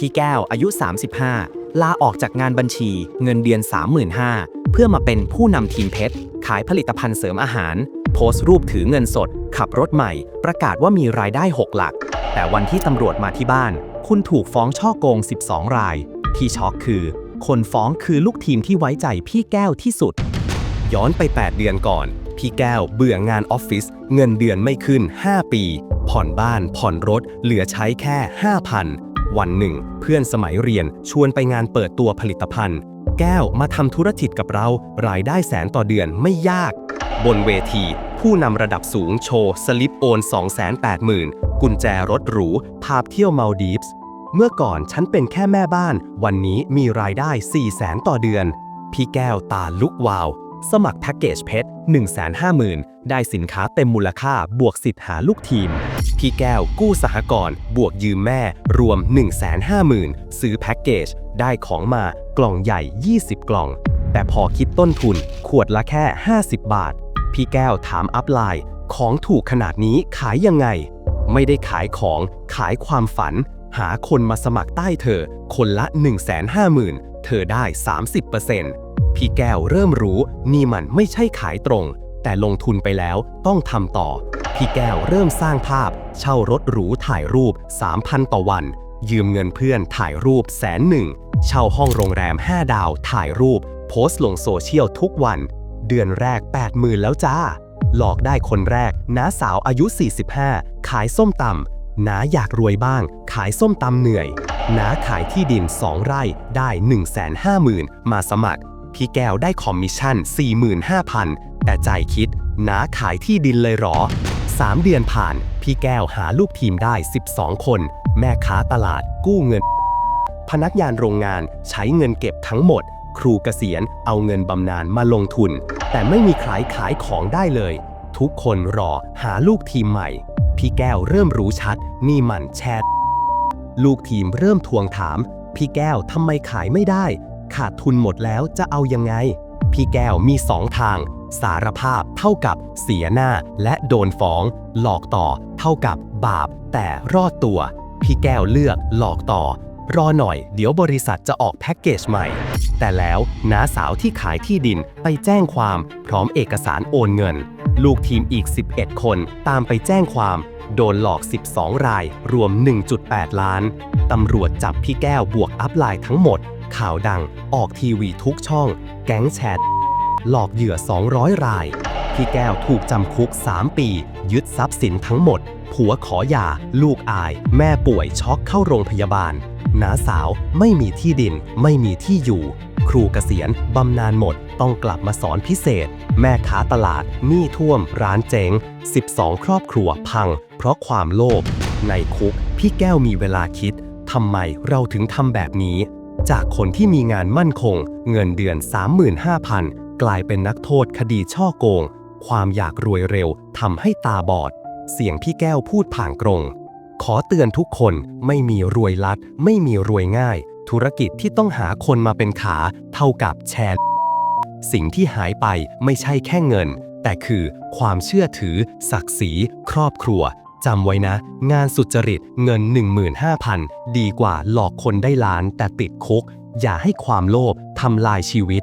พี่แก้วอายุ 35 ลาออกจากงานบัญชีเงินเดือน 35,000 เพื่อมาเป็นผู้นำทีมเพชร ขายผลิตภัณฑ์เสริมอาหาร โพสต์รูปถือเงินสด ขับรถใหม่ ประกาศว่ามีรายได้ 6 หลัก แต่วันที่ตำรวจมาที่บ้าน คุณถูกฟ้องช่อโกง 12 ราย ที่ช็อกคือ คนฟ้องคือลูกทีมที่ไว้ใจพี่แก้วที่สุด ย้อนไป 8 เดือนก่อน พี่แก้วเบื่องานออฟฟิศเงินเดือนไม่ขึ้น 5 ปี ผ่อนบ้านผ่อนรถเหลือใช้แค่ 5,000 วันหนึ่ง เพื่อนสมัยเรียนชวนไปงานเปิดตัวผลิตภัณฑ์ แก้วมาทำธุรกิจกับเรา รายได้แสนต่อเดือนไม่ยาก บนเวที ผู้นำระดับสูงโชว์ สลิปโอน 280,000 กุญแจรถหรู พาเที่ยวมาลดีฟส์เมื่อก่อนฉันเป็นแค่แม่บ้าน วันนี้มีรายได้ 4 0 0แสนต่อเดือน พี่แก้วตาลุกวาว สมัครแพ็กเกจเพชร150,000 ได้สินค้าเต็มมูลค่าบวกสิทธิ์หาลูกทีม พี่แก้วกู้สหกรณ์บวกยืมแม่ รวม 150,000 ซื้อแพ็กเกจ ได้ของมากล่องใหญ่ 20 กล่อง แต่พอคิดต้นทุน ขวดละแค่ 50 บาท พี่แก้วถามอัพไลน์ ของถูกขนาดนี้ขายยังไง ไม่ได้ขายของขายความฝัน หาคนมาสมัครใต้เธอ คนละ 150,000 เธอได้ 30% พี่แก้วเริ่มรู้นี่มันไม่ใช่ขายตรง แต่ลงทุนไปแล้วต้องทำต่อ พี่แก้วเริ่มสร้างภาพ เช่ารถหรูถ่ายรูป 3,000 ต่อวัน ยืมเงินเพื่อนถ่ายรูปแสนหนึ่งเช่าห้องโรงแรม 5 ดาวถ่ายรูป โพสต์ลงโซเชียลทุกวัน เดือนแรก 80,000 แล้วจ้า หลอกได้คนแรกน้าสาวอายุ 45 ขายส้มตำน้าอยากรวยบ้าง ขายส้มตำเหนื่อยน้าขายที่ดิน 2 ไร่ได้ 150,000 มาสมัคร พี่แก้วได้คอมมิชชั่น 45,000 แต่ใจคิดนาขายที่ดินเลยหรอ 3 เดือนผ่าน พี่แก้วหาลูกทีมได้ 12 คน แม่ค้าตลาดกู้เงิน พนักงานโรงงานใช้เงินเก็บทั้งหมด ครูเกษียณเอาเงินบำนาญมาลงทุน แต่ไม่มีใครขายของได้เลย ทุกคนรอหาลูกทีมใหม่ พี่แก้วเริ่มรู้ชัด นี่มันแชทลูกทีมเริ่มทวงถาม พี่แก้วทำไมขายไม่ได้ ขาดทุนหมดแล้วจะเอายังไง พี่แก้วมีสองทาง สารภาพเท่ากับเสียหน้าและโดนฟ้อง หลอกต่อเท่ากับบาป แต่รอดตัว พี่แก้วเลือกหลอกต่อ รอหน่อยเดี๋ยวบริษัทจะออกแพ็กเกจใหม่ แต่แล้วน้าสาวที่ขายที่ดินไปแจ้งความพร้อมเอกสารโอนเงิน ลูกทีมอีก 11 คนตามไปแจ้งความโดนหลอก 12 ราย รวม 1.8 ล้าน ตำรวจจับพี่แก้วบวกอัพไลน์ทั้งหมด ข่าวดัง ออกทีวีทุกช่อง แก๊งแชทหลอกเหยื่อ 200 ราย พี่แก้วถูกจำคุก 3 ปี ยึดทรัพย์สินทั้งหมด ผัวขอหย่า ลูกอาย แม่ป่วยช็อกเข้าโรงพยาบาลน้าสาวไม่มีที่ดิน ไม่มีที่อยู่ ครูเกษียณบำนาญหมด ต้องกลับมาสอนพิเศษ แม่ค้าตลาดหนี้ท่วม ร้านเจ๊ง 12 ครอบครัวพัง เพราะความโลภในคุก พี่แก้วมีเวลาคิดทำไมเราถึงทำแบบนี้ จากคนที่มีงานมั่นคง เงินเดือน 35,000 กลายเป็นนักโทษคดีช่อโกง ความอยากรวยเร็วทำให้ตาบอด เสียงพี่แก้วพูดผ่างกรง ขอเตือนทุกคนไม่มีรวยลัด ไม่มีรวยง่าย ธุรกิจที่ต้องหาคนมาเป็นขา เท่ากับแชร์ สิ่งที่หายไปไม่ใช่แค่เงิน แต่คือความเชื่อถือ ศักดิ์ศรี ครอบครัว จำไว้นะ งานสุจริตเงิน 15,000 ดีกว่าหลอกคนได้ล้านแต่ติดคุก อย่าให้ความโลภทำลายชีวิต